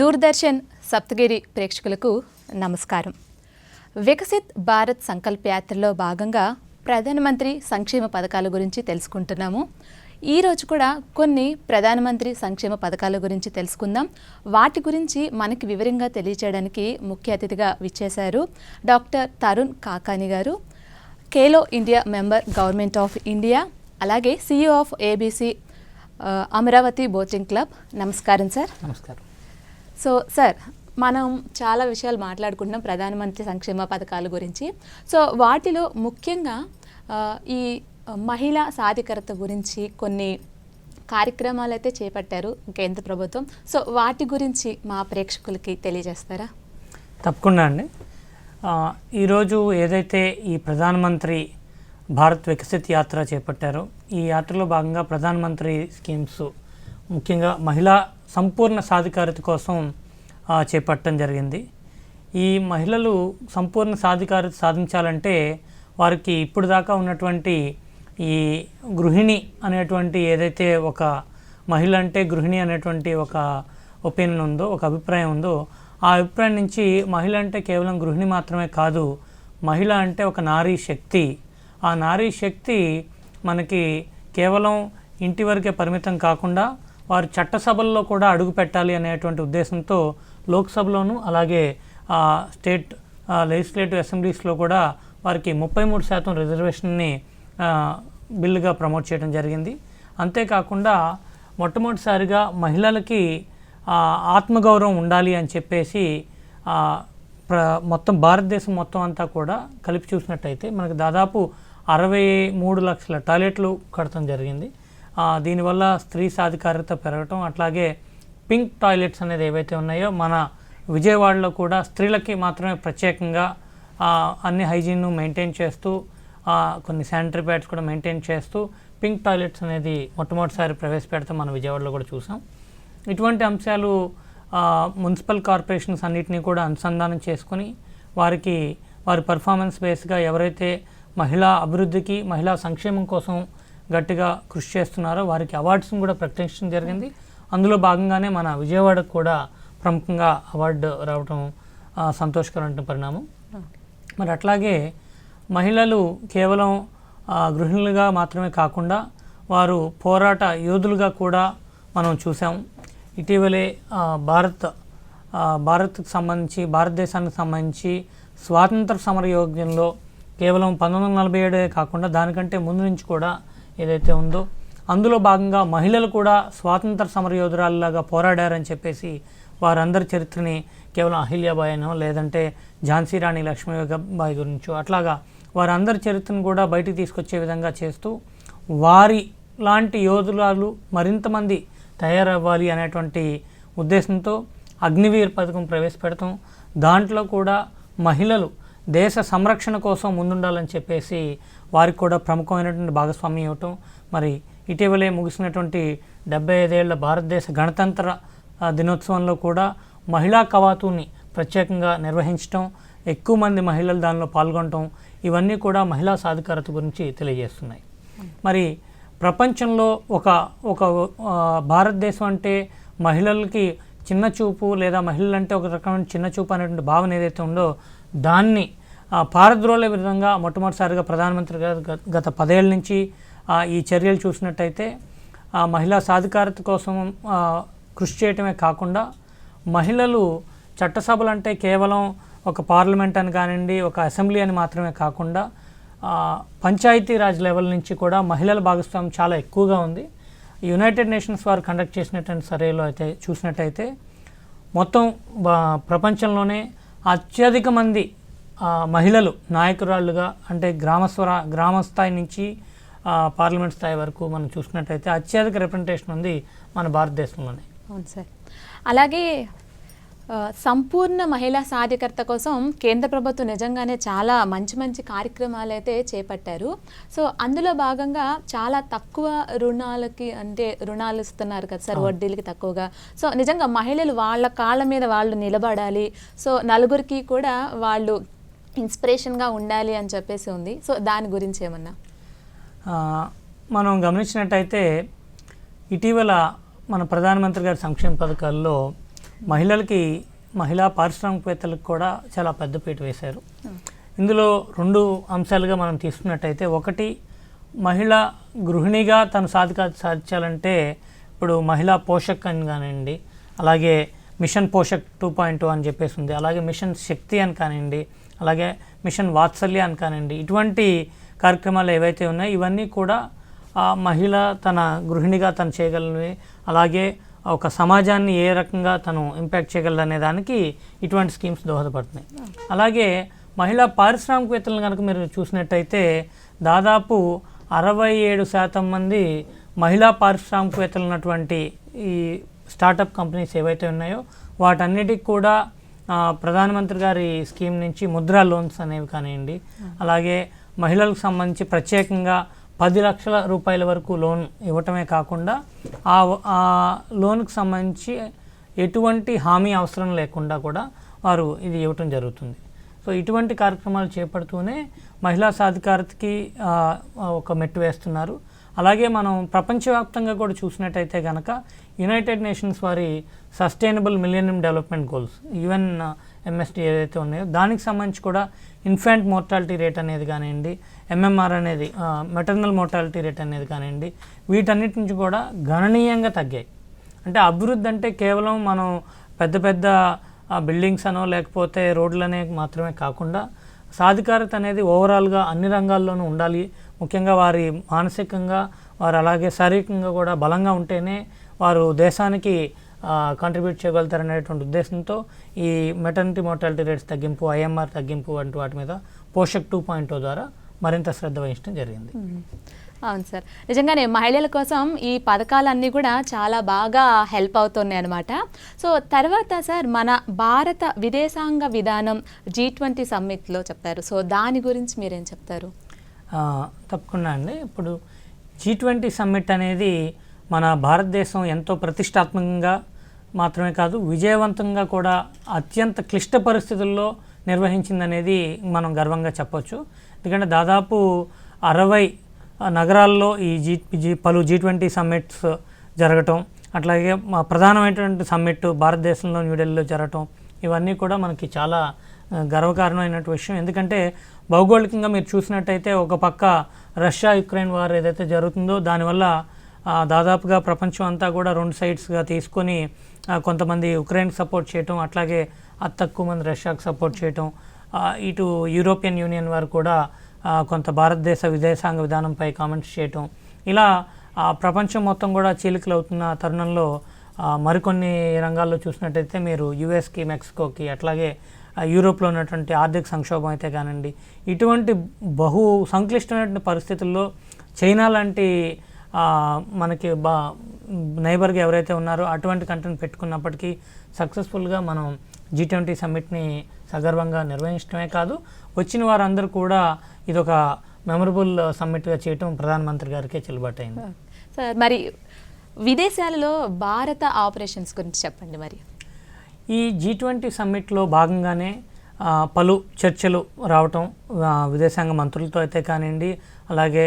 దూరదర్శన్ సప్తగిరి ప్రేక్షకులకు నమస్కారం. వికసిత్ భారత్ సంకల్ప యాత్రలో భాగంగా ప్రధానమంత్రి సంక్షేమ పథకాల గురించి తెలుసుకుంటున్నాము. ఈరోజు కూడా కొన్ని ప్రధానమంత్రి సంక్షేమ పథకాల గురించి తెలుసుకుందాం. వాటి గురించి మనకి వివరంగా తెలియచేయడానికి ముఖ్య అతిథిగా విచ్చేశారు doctor Tarun Kakani garu Khelo India member government of India అలాగే CEO of ABC Amaravati boating club. నమస్కారం సార్. నమస్కారం. సో సార్ మనం చాలా విషయాలు మాట్లాడుకుంటున్నాం ప్రధానమంత్రి సంక్షేమ పథకాల గురించి. సో వాటిలో ముఖ్యంగా ఈ మహిళా సాధికారత గురించి కొన్ని కార్యక్రమాలు అయితే చేపట్టారు కేంద్ర ప్రభుత్వం. సో వాటి గురించి మా ప్రేక్షకులకి తెలియజేస్తారా? తప్పకుండా అండి. ఈరోజు ఏదైతే ఈ ప్రధానమంత్రి భారత్ వికసిత్ యాత్ర చేపట్టారో ఈ యాత్రలో భాగంగా ప్రధానమంత్రి స్కీమ్స్ ముఖ్యంగా మహిళా సంపూర్ణ సాధికారత కోసం చేపట్టడం జరిగింది. ఈ మహిళలు సంపూర్ణ సాధికారత సాధించాలంటే వారికి ఇప్పుడు దాకా ఉన్నటువంటి ఈ గృహిణి అనేటువంటి ఏదైతే ఒక మహిళ అంటే గృహిణి అనేటువంటి ఒక ఒపీనియన్ ఉందో ఒక అభిప్రాయం ఉందో ఆ అభిప్రాయం నుంచి మహిళ అంటే కేవలం గృహిణి మాత్రమే కాదు మహిళ అంటే ఒక నారీ శక్తి. ఆ నారీ శక్తి మనకి కేవలం ఇంటి వరకే పరిమితం కాకుండా వారు చట్టసభల్లో కూడా అడుగు పెట్టాలి అనేటువంటి ఉద్దేశంతో లోక్సభలోను అలాగే స్టేట్ లెజిస్లేటివ్ అసెంబ్లీస్లో కూడా వారికి ముప్పై మూడు శాతం రిజర్వేషన్ని బిల్లుగా ప్రమోట్ చేయడం జరిగింది. అంతేకాకుండా మొట్టమొదటిసారిగా మహిళలకి ఆత్మగౌరవం ఉండాలి అని చెప్పేసి ప్ర మొత్తం భారతదేశం మొత్తం అంతా కూడా కలిపి చూసినట్టయితే మనకు దాదాపు అరవై మూడు లక్షల టాయిలెట్లు కడటం జరిగింది. దీనివల్ల స్త్రీ సాధికారత పెరగటం అట్లాగే పింక్ టాయిలెట్స్ అనేది ఏవైతే ఉన్నాయో మన విజయవాడలో కూడా స్త్రీలకి మాత్రమే ప్రత్యేకంగా అన్ని హైజీన్ను మెయింటైన్ చేస్తూ కొన్ని శానిటరీ ప్యాడ్స్ కూడా మెయింటైన్ చేస్తూ పింక్ టాయిలెట్స్ అనేది మొట్టమొదటిసారి ప్రవేశపెడతాం మన విజయవాడలో కూడా చూసాం. ఇటువంటి అంశాలు మున్సిపల్ కార్పొరేషన్స్ అన్నిటినీ కూడా అనుసంధానం చేసుకొని వారికి వారి పర్ఫార్మెన్స్ బేస్గా ఎవరైతే మహిళా అభివృద్ధికి మహిళా సంక్షేమం కోసం గట్టిగా కృషి చేస్తున్నారో వారికి అవార్డ్స్ని కూడా ప్రకటించడం జరిగింది. అందులో భాగంగానే మన విజయవాడకు కూడా ప్రముఖంగా అవార్డు రావడం సంతోషకరమైన పరిణామం. మరి అట్లాగే మహిళలు కేవలం గృహిణులుగా మాత్రమే కాకుండా వారు పోరాట యోధులుగా కూడా మనం చూసాం ఇటీవలే భారత్ భారత్కు సంబంధించి భారతదేశానికి సంబంధించి స్వాతంత్ర సమర యోగ్యంలో కేవలం పంతొమ్మిది వందల నలభై ఏడే కాకుండా దానికంటే ముందు నుంచి కూడా ఏదైతే ఉందో. అందులో భాగంగా మహిళలు కూడా స్వాతంత్ర సమరయోధురాలలాగా పోరాడారని చెప్పేసి వారందరి చరిత్రని కేవలం అహిల్యాబాయినో లేదంటే ఝాన్సీ రాణి లక్ష్మీబాయి గురించో అట్లాగా వారందరి చరిత్రను కూడా బయటికి తీసుకొచ్చే విధంగా చేస్తూ వారి లాంటి యోధురాలు మరింతమంది తయారవ్వాలి అనేటువంటి ఉద్దేశంతో అగ్నివీర్ పథకం ప్రవేశపెడతాం. దాంట్లో కూడా మహిళలు దేశ సంరక్షణ కోసం ముందుండాలని చెప్పేసి వారికి కూడా ప్రముఖమైనటువంటి భాగస్వామ్యం ఇవ్వటం మరి ఇటీవలే ముగిసినటువంటి డెబ్బై ఐదేళ్ళ భారతదేశ గణతంత్ర దినోత్సవంలో కూడా మహిళా కవాతుని ప్రత్యేకంగా నిర్వహించటం ఎక్కువ మంది మహిళలు దానిలో పాల్గొనటం ఇవన్నీ కూడా మహిళా సాధికారత గురించి తెలియజేస్తున్నాయి. మరి ప్రపంచంలో ఒక ఒక భారతదేశం అంటే మహిళలకి చిన్న చూపు లేదా మహిళలు అంటే ఒక రకమైన చిన్న చూపు అనేటువంటి భావన ఏదైతే ఉందో దాన్ని పారద్రోలే విధంగా మొట్టమొదటిసారిగా ప్రధానమంత్రి గారు గత- పదేళ్ళ నుంచి ఈ చర్యలు చూసినట్టయితే ఆ, మహిళా సాధికారత కోసం కృషి చేయటమే కాకుండా మహిళలు చట్టసభలు అంటే కేవలం ఒక పార్లమెంట్ అని కానివ్వండి ఒక అసెంబ్లీ అని మాత్రమే కాకుండా పంచాయతీ పంచాయతీరాజ్ లెవెల్ నుంచి కూడా మహిళల భాగస్వామ్యం చాలా ఎక్కువగా ఉంది. యునైటెడ్ నేషన్స్ వారు కండక్ట్ చేసినటువంటి సర్వేలో అయితే చూసినట్టయితే మొత్తం ప్రపంచంలోనే అత్యధిక మంది మహిళలు నాయకురాళ్ళుగా అంటే గ్రామ స్వర గ్రామ స్థాయి నుంచి పార్లమెంట్ స్థాయి వరకు మనం చూసినట్టయితే అత్యధిక రిప్రజెంటేషన్ ఉంది మన భారతదేశంలోనే. అవును సార్. అలాగే సంపూర్ణ మహిళా సాధికారత కోసం కేంద్ర ప్రభుత్వం నిజంగానే చాలా మంచి మంచి కార్యక్రమాలు అయితే చేపట్టారు. సో అందులో భాగంగా చాలా తక్కువ రుణాలకి అంటే రుణాలు ఇస్తున్నారు కదా సార్ వడ్డీలకి తక్కువగా. సో నిజంగా మహిళలు వాళ్ళ కాళ్ళ మీద వాళ్ళు నిలబడాలి. సో నలుగురికి కూడా వాళ్ళు ఇన్స్పిరేషన్గా ఉండాలి అని చెప్పేసి ఉంది. సో దాని గురించి ఏమన్నా? మనం గమనించినట్టయితే ఇటీవల మన ప్రధానమంత్రి గారి సంక్షేమ పథకాల్లో మహిళలకి మహిళా పారిశ్రామికవేత్తలకు కూడా చాలా పెద్దపీట వేశారు. ఇందులో రెండు అంశాలుగా మనం తీసుకున్నట్టయితే ఒకటి మహిళ గృహిణిగా తను సాధికారత సాధించాలంటే ఇప్పుడు మహిళా పోషక్ అని కానివ్వండి అలాగే mission Poshak two point two అని చెప్పేసి ఉంది. అలాగే మిషన్ శక్తి అని కానివ్వండి అలాగే మిషన్ వాత్సల్య అని కానివ్వండి ఇటువంటి కార్యక్రమాలు ఏవైతే ఉన్నాయో ఇవన్నీ కూడా ఆ మహిళ తన గృహిణిగా తను చేయగలవి అలాగే ఒక సమాజాన్ని ఏ రకంగా తను ఇంపాక్ట్ చేయగలదు అనే దానికి ఇటువంటి స్కీమ్స్ దోహదపడుతున్నాయి. అలాగే మహిళా పారిశ్రామికవేత్తలను కనుక మీరు చూసినట్టయితే దాదాపు అరవై ఏడు శాతం మంది మహిళా పారిశ్రామికవేత్తలు ఉన్నటువంటి ఈ స్టార్టప్ కంపెనీస్ ఏవైతే ఉన్నాయో వాటన్నిటికి కూడా ప్రధానమంత్రి గారి స్కీమ్ నుంచి ముద్రా లోన్స్ అనేవి కానివ్వండి అలాగే మహిళలకు సంబంధించి ప్రత్యేకంగా పది లక్షల రూపాయల వరకు లోన్ ఇవ్వటమే కాకుండా ఆ లోన్కు లోన్కి సంబంధించి ఎటువంటి హామీ అవసరం లేకుండా కూడా వారు ఇది ఇవ్వటం జరుగుతుంది. సో ఇటువంటి కార్యక్రమాలు చేపడుతూనే మహిళా సాధికారతకి ఒక మెట్టు వేస్తున్నారు. అలాగే మనం ప్రపంచవ్యాప్తంగా కూడా చూసినట్టయితే కనుక యునైటెడ్ నేషన్స్ వారి sustainable millennium development goals even MST ఏదైతే ఉన్నాయో దానికి సంబంధించి కూడా ఇన్ఫాంట్ మోర్టాలిటీ రేట్ అనేది కానివ్వండి ఎంఎంఆర్ అనేది మెటర్నల్ మోర్టాలిటీ రేట్ అనేది కానివ్వండి వీటన్నిటి నుంచి కూడా గణనీయంగా తగ్గాయి. అంటే అభివృద్ధి అంటే కేవలం మనం పెద్ద పెద్ద బిల్డింగ్స్ అనో లేకపోతే రోడ్లనే మాత్రమే కాకుండా సాధికారత అనేది ఓవరాల్గా అన్ని రంగాల్లోనూ ఉండాలి ముఖ్యంగా వారి మానసికంగా వారు అలాగే శారీరకంగా కూడా బలంగా ఉంటేనే వారు దేశానికి కాంట్రిబ్యూట్ చేయగలుగుతారనేటువంటి ఉద్దేశంతో ఈ మెటర్నిటీ మోర్టాలిటీ రేట్స్ తగ్గింపు ఐఎంఆర్ తగ్గింపు వంటి వాటి మీద పోషక్ టూ పాయింట్ ద్వారా మరింత శ్రద్ధ వహించడం జరిగింది. అవును సార్. నిజంగానే మహిళల కోసం ఈ పథకాలన్నీ కూడా చాలా బాగా హెల్ప్ అవుతున్నాయి అనమాట సో తర్వాత సార్ మన భారత విదేశాంగ విధానం జీ ట్వంటీ సమ్మిట్లో చెప్తారు. సో దాని గురించి మీరేం చెప్తారు? తప్పకుండా అండి. ఇప్పుడు జీ ట్వంటీ సమ్మిట్ అనేది మన భారతదేశం ఎంతో ప్రతిష్టాత్మకంగా మాత్రమే కాదు విజయవంతంగా కూడా అత్యంత క్లిష్ట పరిస్థితుల్లో నిర్వహించిందనేది మనం గర్వంగా చెప్పొచ్చు. ఎందుకంటే దాదాపు అరవై నగరాల్లో ఈ జీ జీ పలు జీ ట్వంటీ సమ్మిట్స్ జరగటం అట్లాగే మా ప్రధానమైనటువంటి సమ్మిట్ భారతదేశంలో న్యూఢిల్లీలో జరగటం ఇవన్నీ కూడా మనకి చాలా గర్వకారణమైనటువంటి విషయం. ఎందుకంటే భౌగోళికంగా మీరు చూసినట్టయితే ఒక పక్క రష్యా యుక్రెయిన్ వార్ ఏదైతే జరుగుతుందో దానివల్ల దాదాపుగా ప్రపంచం అంతా కూడా రెండు సైడ్స్గా తీసుకొని కొంతమంది ఉక్రెయిన్కి సపోర్ట్ చేయటం అట్లాగే అతి తక్కువ మంది రష్యాకు సపోర్ట్ చేయటం ఇటు యూరోపియన్ యూనియన్ వారు కూడా కొంత భారతదేశ విదేశాంగ విధానంపై కామెంట్స్ చేయటం. ఇలా ప్రపంచం మొత్తం కూడా చీలికలు అవుతున్న తరుణంలో మరికొన్ని రంగాల్లో చూసినట్టయితే మీరు యుఎస్కి మెక్సికోకి అట్లాగే యూరోప్లో ఉన్నటువంటి ఆర్థిక సంక్షోభం అయితే కానివ్వండి ఇటువంటి బహు సంక్లిష్టమైనటువంటి పరిస్థితుల్లో చైనా లాంటి మనకి బా నైబర్గా ఎవరైతే ఉన్నారో అటువంటి కంటెంట్ పెట్టుకున్నప్పటికీ సక్సెస్ఫుల్గా మనం జీ ట్వంటీ సమ్మిట్ని సగర్వంగా నిర్వహించడమే కాదు వచ్చిన వారందరూ కూడా ఇదొక మెమరబుల్ సమ్మిట్గా చేయటం ప్రధానమంత్రి గారికే చెల్లుబాటైంది సార్ మరి విదేశాలలో భారత ఆపరేషన్స్ గురించి చెప్పండి మరి. ఈ జీ ట్వంటీ సమ్మిట్లో భాగంగానే పలు చర్చలు రావటం విదేశాంగ మంత్రులతో అయితే కానివ్వండి అలాగే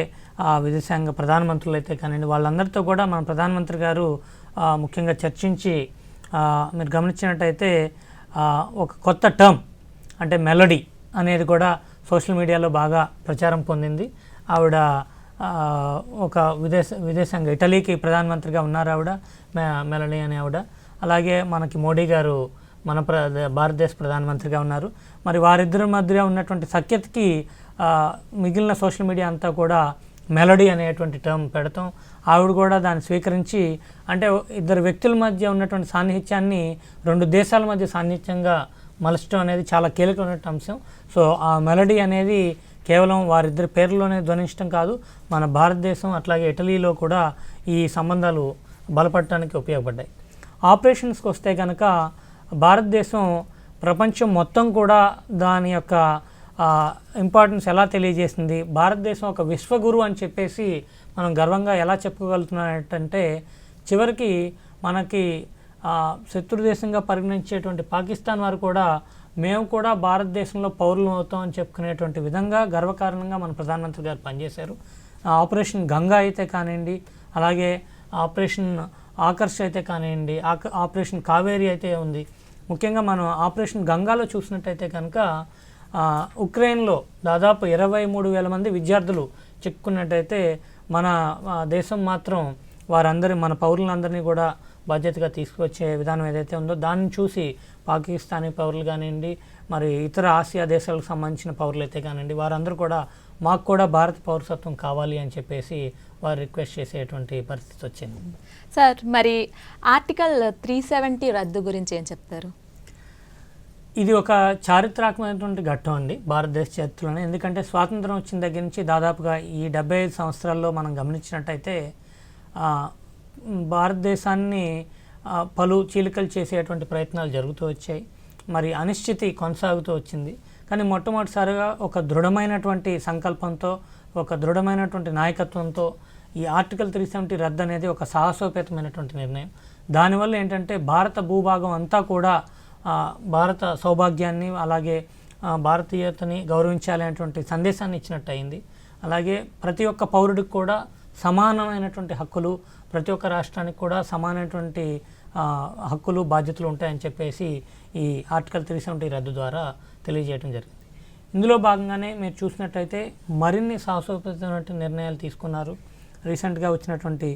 విదేశాంగ ప్రధానమంత్రులు అయితే కానివ్వండి వాళ్ళందరితో కూడా మన ప్రధానమంత్రి గారు ముఖ్యంగా చర్చించి మీరు గమనించినట్టయితే ఒక కొత్త టర్మ్ అంటే మెలడీ అనేది కూడా సోషల్ మీడియాలో బాగా ప్రచారం పొందింది. ఆవిడ ఒక విదేశ విదేశాంగ ఇటలీకి ప్రధానమంత్రిగా ఉన్నారు ఆవిడ మె మెలనీ అనే ఆవిడ. అలాగే మనకి మోడీ గారు మన ప్ర భారతదేశ ప్రధానమంత్రిగా ఉన్నారు. మరి వారిద్దరి మధ్య ఉన్నటువంటి సఖ్యతకి మిగిలిన సోషల్ మీడియా అంతా కూడా మెలడీ అనేటువంటి టర్మ్ పెడతాం. ఆవిడ కూడా దాన్ని స్వీకరించి అంటే ఇద్దరు వ్యక్తుల మధ్య ఉన్నటువంటి సాన్నిహిత్యాన్ని రెండు దేశాల మధ్య సాన్నిహిత్యంగా మలచడం అనేది చాలా కీలకమైనటువంటి అంశం. సో ఆ మెలడీ అనేది కేవలం వారిద్దరి పేర్లోనే ధ్వనించడం కాదు మన భారతదేశం అట్లాగే ఇటలీలో కూడా ఈ సంబంధాలు బలపడటానికి ఉపయోగపడ్డాయి. ఆపరేషన్స్కి వస్తే కనుక భారతదేశం ప్రపంచం మొత్తం కూడా దాని యొక్క ఇంపార్టెన్స్ ఎలా తెలియజేసింది? భారతదేశం ఒక విశ్వగురు అని చెప్పేసి మనం గర్వంగా ఎలా చెప్పుకోగలుగుతున్నట్టంటే చివరికి మనకి శత్రు దేశంగా పరిగణించేటువంటి పాకిస్తాన్ వారు కూడా మేము కూడా భారతదేశంలో పౌరులు అవుతాం అని చెప్పుకునేటువంటి విధంగా గర్వకారణంగా మన ప్రధానమంత్రి గారు పనిచేశారు. ఆపరేషన్ గంగా అయితే కానివ్వండి అలాగే ఆపరేషన్ ఆకర్ష్ అయితే కానివ్వండి ఆక ఆపరేషన్ కావేరి అయితే ఉంది. ముఖ్యంగా మనం ఆపరేషన్ గంగాలో చూసినట్టయితే కనుక ఉక్రెయిన్లో దాదాపు ఇరవై మూడు వేల మంది విద్యార్థులు చిక్కుకున్నట్టయితే మన దేశం మాత్రం వారందరి మన పౌరులందరినీ కూడా బాధ్యతగా తీసుకువచ్చే విధానం ఏదైతే ఉందో దాన్ని చూసి పాకిస్తానీ పౌరులు కానివ్వండి మరి ఇతర ఆసియా దేశాలకు సంబంధించిన పౌరులు అయితే కానివ్వండి వారందరూ కూడా మాకు కూడా భారత పౌరసత్వం కావాలి అని చెప్పేసి వారు రిక్వెస్ట్ చేసేటువంటి పరిస్థితి వచ్చింది. సార్ మరి ఆర్టికల్ త్రీ సెవెంటీ రద్దు గురించి ఏం చెప్తారు? ఇది ఒక చారిత్రాత్మకమైనటువంటి ఘట్టం అండి భారతదేశ చరిత్రలోనే. ఎందుకంటే స్వాతంత్రం వచ్చిన దగ్గర నుంచి దాదాపుగా ఈ డెబ్బై ఐదు సంవత్సరాల్లో మనం గమనించినట్టయితే భారతదేశాన్ని పలు చీలికలు చేసేటువంటి ప్రయత్నాలు జరుగుతూ వచ్చాయి. మరి అనిశ్చితి కొనసాగుతూ వచ్చింది. కానీ మొట్టమొదటిసారిగా ఒక దృఢమైనటువంటి సంకల్పంతో ఒక దృఢమైనటువంటి నాయకత్వంతో ఈ ఆర్టికల్ త్రీ సెవెంటీ రద్దు అనేది ఒక సాహసోపేతమైనటువంటి నిర్ణయం. దానివల్ల ఏంటంటే భారత భూభాగం అంతా కూడా భారత సౌభాగ్యాన్ని అలాగే భారతీయతని గౌరవించాలనేటువంటి సందేశాన్ని ఇచ్చినట్టు అయింది అలాగే ప్రతి ఒక్క పౌరుడికి కూడా సమానమైనటువంటి హక్కులు ప్రతి ఒక్క రాష్ట్రానికి కూడా సమానమైనటువంటి హక్కులు బాధ్యతలు ఉంటాయని చెప్పేసి ఈ ఆర్టికల్ త్రీ సెవెంటీ రద్దు ద్వారా తెలియజేయడం జరిగింది. ఇందులో భాగంగానే మీరు చూసినట్టయితే మరిన్ని సాహసోపేతమైన నిర్ణయాలు తీసుకున్నారు. రీసెంట్గా వచ్చినటువంటి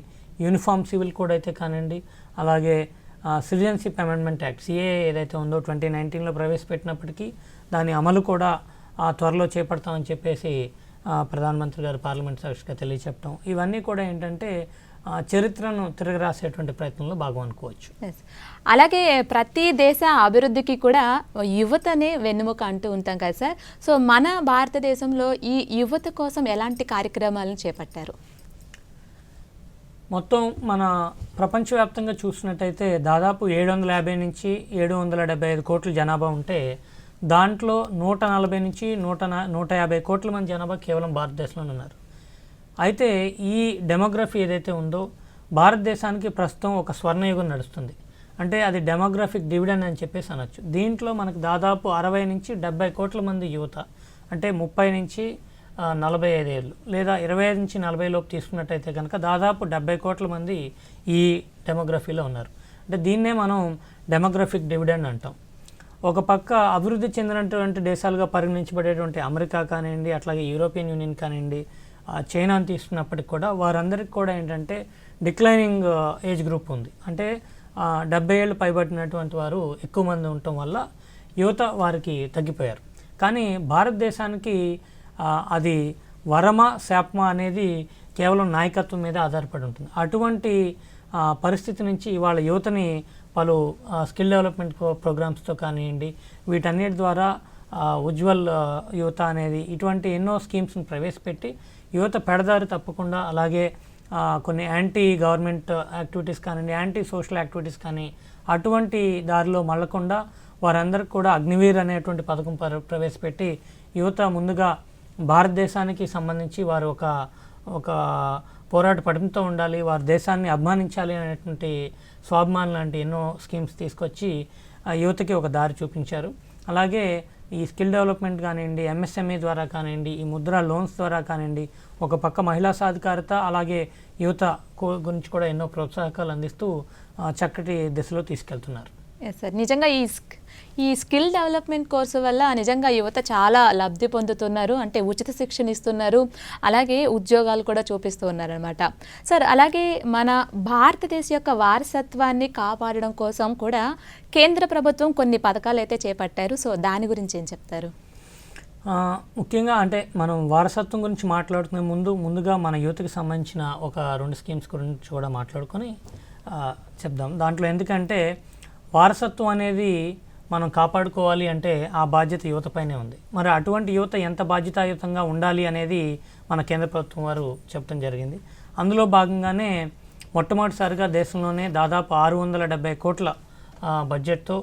యూనిఫామ్ సివిల్ కోడ్ అయితే కానివ్వండి అలాగే సిటిజన్షిప్ అమెండ్మెంట్ యాక్ట్ సిఏ ఏదైతే ఉందో ట్వంటీ నైన్టీన్లో ప్రవేశపెట్టినప్పటికీ దాని అమలు కూడా త్వరలో చేపడతామని చెప్పేసి ప్రధానమంత్రి గారు పార్లమెంట్ సాక్షిగా తెలియచెప్పడం ఇవన్నీ కూడా ఏంటంటే చరిత్రను చరిత్రను తిరగరాసేటువంటి ప్రయత్నంలో భాగం అనుకోవచ్చు. అలాగే ప్రతి దేశ అభివృద్ధికి కూడా యువతనే వెన్నుముక అంటూ ఉంటాం కదా సార్. సో మన భారతదేశంలో ఈ యువత కోసం ఎలాంటి కార్యక్రమాలను చేపట్టారు? మొత్తం మన ప్రపంచవ్యాప్తంగా చూసినట్టయితే దాదాపు ఏడు వందల యాభై నుంచి ఏడు వందల డెబ్బై ఐదు కోట్ల జనాభా ఉంటే దాంట్లో నూట నలభై నుంచి నూట నూట యాభై కోట్ల మంది జనాభా కేవలం భారతదేశంలోనే ఉన్నారు. అయితే ఈ డెమోగ్రఫీ ఏదైతే ఉందో భారతదేశానికి ప్రస్తుతం ఒక స్వర్ణయుగం నడుస్తుంది. అంటే అది డెమోగ్రఫిక్ డివిడెండ్ అని చెప్పేసి అనొచ్చు. దీంట్లో మనకు దాదాపు అరవై నుంచి డెబ్బై కోట్ల మంది యువత అంటే ముప్పై నుంచి నలభై ఐదు ఏళ్ళు. లేదా ఇరవై ఐదు నుంచి నలభై లోపు తీసుకున్నట్టయితే కనుక దాదాపు డెబ్బై కోట్ల మంది ఈ డెమోగ్రఫీలో ఉన్నారు. అంటే దీన్నే మనం డెమోగ్రఫిక్ డివిడెండ్ అంటాం. ఒక పక్క అభివృద్ధి చెందినటువంటి దేశాలుగా పరిగణించబడేటువంటి అమెరికా కానివ్వండి అట్లాగే యూరోపియన్ యూనియన్ కానివ్వండి ఆ, చైనాను తీసుకున్నప్పటికి కూడా వారందరికీ కూడా ఏంటంటే డిక్లైనింగ్ ఏజ్ గ్రూప్ ఉంది. అంటే డెబ్బై ఏళ్ళు పైబడినటువంటి వారు ఎక్కువ మంది ఉండటం వల్ల యువత వారికి తగ్గిపోయారు. కానీ భారతదేశానికి అది వరమ శాపమ అనేది కేవలం నాయకత్వం మీద ఆధారపడి ఉంటుంది. అటువంటి పరిస్థితి నుంచి ఇవాళ యువతని పలు స్కిల్ డెవలప్మెంట్ ప్రోగ్రామ్స్తో కానివ్వండి వీటన్నిటి ద్వారా ఉజ్వల్ యువత అనేది ఇటువంటి ఎన్నో స్కీమ్స్ని ప్రవేశపెట్టి యువత పెడదారి తప్పకుండా అలాగే కొన్ని యాంటీ గవర్నమెంట్ యాక్టివిటీస్ కానివ్వండి యాంటీ సోషల్ యాక్టివిటీస్ కానీ అటువంటి దారిలో మళ్ళకుండా వారందరికీ కూడా అగ్నివీర్ అనేటువంటి పథకం ప్ర- ప్రవేశపెట్టి యువత ముందుగా భారతదేశానికి సంబంధించి వారు ఒక ఒక పోరాట పడంతో ఉండాలి వారి దేశాన్ని అభిమానించాలి అనేటువంటి స్వాభిమాన్ లాంటి ఎన్నో స్కీమ్స్ తీసుకొచ్చి యువతకి ఒక దారి చూపించారు. అలాగే ఈ స్కిల్ డెవలప్మెంట్ కానివ్వండి ఎంఎస్ఎంఈ ద్వారా కానివ్వండి ఈ ముద్ర లోన్స్ ద్వారా కానివ్వండి ఒక పక్క మహిళా సాధికారత అలాగే యువత గురించి కూడా ఎన్నో ప్రోత్సాహకాలు అందిస్తూ చక్కటి దిశలో తీసుకెళ్తున్నారు. ఎస్ సార్ నిజంగా ఈ స్క్- ఈ స్కిల్ డెవలప్మెంట్ కోర్సు వల్ల నిజంగా యువత చాలా లబ్ధి పొందుతున్నారు. అంటే ఉచిత శిక్షణ ఇస్తున్నారు. అలాగే ఉద్యోగాలు కూడా చూపిస్తూ ఉన్నారనమాట సార్ అలాగే మన భారతదేశం యొక్క వారసత్వాన్ని కాపాడడం కోసం కూడా కేంద్ర ప్రభుత్వం కొన్ని పథకాలు అయితే చేపట్టారు. సో దాని గురించి ఏం చెప్తారు? ముఖ్యంగా అంటే మనం వారసత్వం గురించి మాట్లాడుకునే ముందు ముందుగా మన యువతకి సంబంధించిన ఒక రెండు స్కీమ్స్ గురించి కూడా మాట్లాడుకొని చెప్దాం. దాంట్లో ఎందుకంటే వారసత్వం అనేది మనం కాపాడుకోవాలి అంటే ఆ బాధ్యత యువతపైనే ఉంది. మరి అటువంటి యువత ఎంత బాధ్యతాయుతంగా ఉండాలి అనేది మన కేంద్ర ప్రభుత్వం వారు చెప్పడం జరిగింది. అందులో భాగంగానే మొట్టమొదటిసారిగా దేశంలోనే దాదాపు ఆరు వందల డెబ్బై కోట్ల బడ్జెట్తో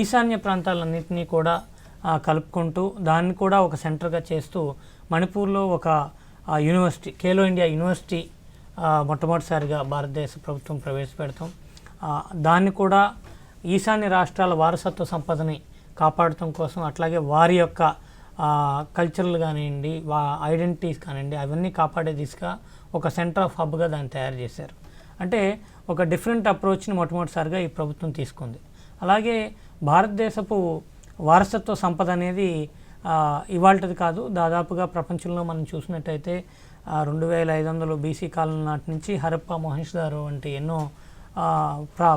ఈశాన్య ప్రాంతాలన్నింటినీ కూడా కలుపుకుంటూ దాన్ని కూడా ఒక సెంటర్గా చేస్తూ మణిపూర్లో ఒక యూనివర్సిటీ ఖేలో ఇండియా యూనివర్సిటీ మొట్టమొదటిసారిగా భారతదేశ ప్రభుత్వం ప్రవేశపెడతాం. దాన్ని కూడా ఈశాన్య రాష్ట్రాల వారసత్వ సంపదని కాపాడటం కోసం అట్లాగే వారి యొక్క కల్చర్లు కానివ్వండి వా ఐడెంటిటీస్ కానివ్వండి అవన్నీ కాపాడే దిశగా ఒక సెంటర్ ఆఫ్ హబ్గా దాన్ని తయారు చేశారు. అంటే ఒక డిఫరెంట్ అప్రోచ్ని మొట్టమొదటిసారిగా ఈ ప్రభుత్వం తీసుకుంది. అలాగే భారతదేశపు వారసత్వ సంపద అనేది ఇవాళది కాదు. దాదాపుగా ప్రపంచంలో మనం చూసినట్టయితే రెండు వేల ఐదు వందలు బీసీ కాలం నాటి నుంచి హరప్ప మహేష్దారు వంటి ఎన్నో ప్రా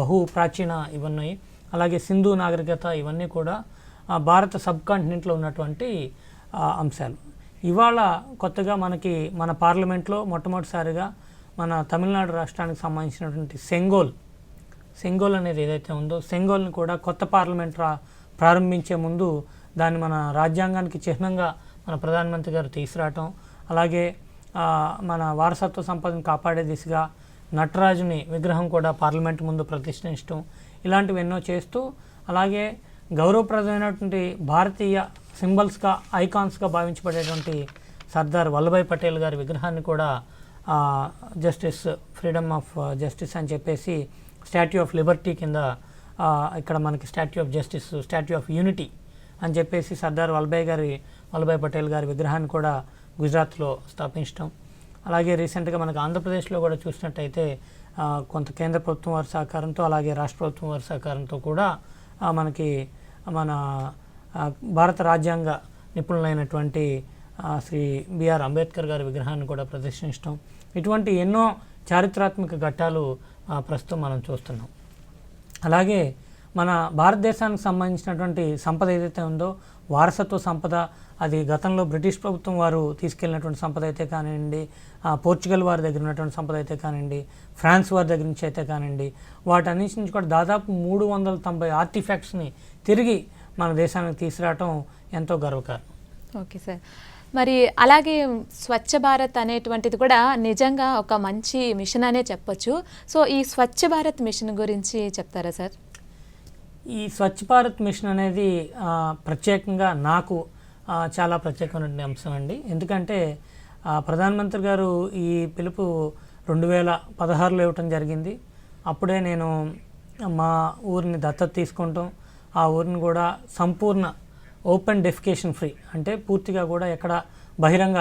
బహు ప్రాచీన ఇవన్నీ అలాగే సింధు నాగరికత ఇవన్నీ కూడా భారత సబ్ కాంటినెంట్లో ఉన్నటువంటి అంశాలు. ఇవాళ కొత్తగా మనకి మన పార్లమెంట్లో మొట్టమొదటిసారిగా మన తమిళనాడు రాష్ట్రానికి సంబంధించినటువంటి సెంగోల్ సెంగోల్ అనేది ఏదైతే ఉందో సెంగోల్ని కూడా కొత్త పార్లమెంట్ రా ప్రారంభించే ముందు దాన్ని మన రాజ్యాంగానికి చిహ్నంగా మన ప్రధానమంత్రి గారు తీసుకురావటం అలాగే మన వారసత్వ సంపదను కాపాడే దిశగా నటరాజుని విగ్రహం కూడా పార్లమెంట్ ముందు ప్రతిష్ఠించడం ఇలాంటివి ఎన్నో చేస్తూ అలాగే గౌరవప్రదమైనటువంటి భారతీయ సింబల్స్గా ఐకాన్స్గా భావించబడేటువంటి సర్దార్ వల్లభాయ్ పటేల్ గారి విగ్రహాన్ని కూడా జస్టిస్ ఫ్రీడమ్ ఆఫ్ జస్టిస్ అని చెప్పేసి స్టాట్యూ ఆఫ్ లిబర్టీ కింద ఇక్కడ మనకి statue of justice statue of unity అని చెప్పేసి సర్దార్ వల్లభాయ్ గారి వల్లభాయ్ పటేల్ గారి విగ్రహాన్ని కూడా గుజరాత్లో స్థాపించడం అలాగే రీసెంట్గా మనకు ఆంధ్రప్రదేశ్లో కూడా చూసినట్టయితే కొంత కేంద్ర ప్రభుత్వం వారి సహకారంతో అలాగే రాష్ట్ర ప్రభుత్వం వారి సహకారంతో కూడా మనకి మన భారత రాజ్యాంగ నిపుణులైనటువంటి శ్రీ బిఆర్ అంబేద్కర్ గారి విగ్రహాన్ని కూడా ప్రదర్శించడం ఇటువంటి ఎన్నో చారిత్రాత్మక ఘట్టాలు ప్రస్తుతం మనం చూస్తున్నాం. అలాగే మన భారతదేశానికి సంబంధించినటువంటి సంపద ఏదైతే ఉందో వారసత్వ సంపద అది గతంలో బ్రిటిష్ ప్రభుత్వం వారు తీసుకెళ్ళినటువంటి సంపద అయితే కానివ్వండి పోర్చుగల్ వారి దగ్గర ఉన్నటువంటి సంపద అయితే కానివ్వండి ఫ్రాన్స్ వారి దగ్గర నుంచి అయితే కానివ్వండి వాటన్నిటి నుంచి కూడా దాదాపు మూడు వందల తొంభై ఆర్టిఫాక్ట్స్ని తిరిగి మన దేశానికి తీసుకురావటం ఎంతో గర్వకారణం. Okay sir. మరి అలాగే స్వచ్ఛ భారత్ అనేటువంటిది కూడా నిజంగా ఒక మంచి మిషన్ అనే చెప్పొచ్చు. సో ఈ స్వచ్ఛ భారత్ మిషన్ గురించి చెప్తారా సార్? ఈ స్వచ్ఛ భారత్ మిషన్ అనేది ప్రత్యేకంగా నాకు చాలా ప్రత్యేకమైన అంశం అండి. ఎందుకంటే ప్రధానమంత్రి గారు ఈ పిలుపు రెండు వేల పదహారులో ఇవ్వటం జరిగింది. అప్పుడే నేను మా ఊరిని దత్తత తీసుకుంటాం. ఆ ఊరిని కూడా సంపూర్ణ ఓపెన్ డెఫికేషన్ ఫ్రీ. అంటే పూర్తిగా కూడా ఎక్కడ బహిరంగ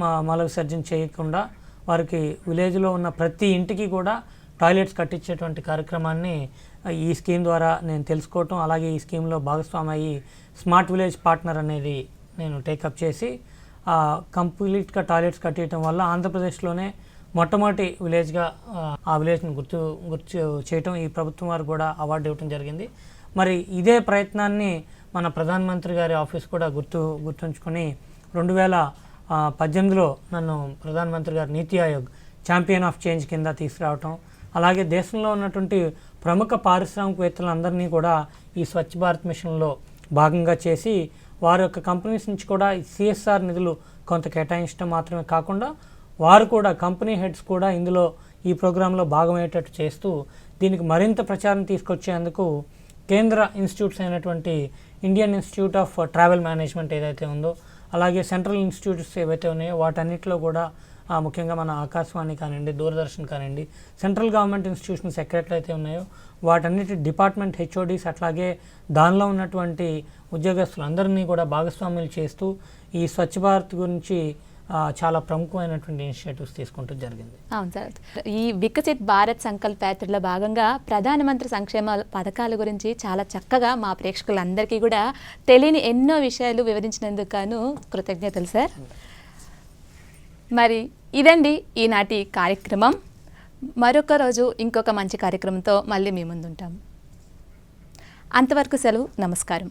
మా మల విసర్జన చేయకుండా వారికి విలేజ్లో ఉన్న ప్రతి ఇంటికి కూడా టాయిలెట్స్ కట్టించేటువంటి కార్యక్రమాన్ని ఈ స్కీమ్ ద్వారా నేను తెలుసుకోవటం అలాగే ఈ స్కీమ్లో భాగస్వామి అయ్యి స్మార్ట్ విలేజ్ పార్ట్నర్ అనేది నేను టేకప్ చేసి ఆ, కంప్లీట్గా టాయిలెట్స్ కట్టేయటం వల్ల ఆంధ్రప్రదేశ్లోనే మొట్టమొదటి విలేజ్గా ఆ, విలేజ్ని గుర్తు గుర్తు చేయటం ఈ ప్రభుత్వం వారు కూడా అవార్డు ఇవ్వటం జరిగింది. మరి ఇదే ప్రయత్నాన్ని మన ప్రధానమంత్రి గారి ఆఫీస్ కూడా గుర్తు గుర్తుంచుకొని రెండు వేల పద్దెనిమిదిలో నన్ను ప్రధానమంత్రి గారు నీతి ఆయోగ్ ఛాంపియన్ ఆఫ్ చేంజ్ కింద తీసుకురావటం అలాగే దేశంలో ఉన్నటువంటి ప్రముఖ పారిశ్రామికవేత్తలందరినీ కూడా ఈ స్వచ్ఛ భారత్ మిషన్లో భాగంగా చేసి వారి యొక్క కంపెనీస్ నుంచి కూడా సిఎస్ఆర్ నిధులు కొంత కేటాయించడం మాత్రమే కాకుండా వారు కూడా కంపెనీ హెడ్స్ కూడా ఇందులో ఈ ప్రోగ్రాంలో భాగమయ్యేటట్టు చేస్తూ దీనికి మరింత ప్రచారం తీసుకొచ్చేందుకు కేంద్ర ఇన్స్టిట్యూట్స్ అయినటువంటి Indian institute of travel management ఏదైతే ఉందో అలాగే సెంట్రల్ ఇన్స్టిట్యూట్స్ ఏవైతే ఉన్నాయో వాటన్నిటిలో కూడా ముఖ్యంగా మన ఆకాశవాణి కానివ్వండి దూరదర్శన్ కానివ్వండి సెంట్రల్ గవర్నమెంట్ ఇన్స్టిట్యూషన్స్ ఎక్కడెట్లయితే అయితే ఉన్నాయో వాటన్నిటి డిపార్ట్మెంట్ హెచ్ఓడీస్ అట్లాగే దానిలో ఉన్నటువంటి ఉద్యోగస్తులందరినీ కూడా భాగస్వాములు చేస్తూ ఈ స్వచ్ఛ భారత్ గురించి చాలా ప్రముఖమైనటువంటి ఇనిషియేటివ్స్ తీసుకుంటూ జరిగింది. అవును సార్. ఈ వికసిత్ భారత్ సంకల్ప యాత్రలో భాగంగా ప్రధానమంత్రి సంక్షేమ పథకాల గురించి చాలా చక్కగా మా ప్రేక్షకులందరికీ కూడా తెలియని ఎన్నో విషయాలు వివరించినందుకు గాను కృతజ్ఞతలు సార్. మరి ఇదండి ఈనాటి కార్యక్రమం. మరొక రోజు ఇంకొక మంచి కార్యక్రమంతో మళ్ళీ మీ ముందుంటాం. అంతవరకు సెలవు నమస్కారం.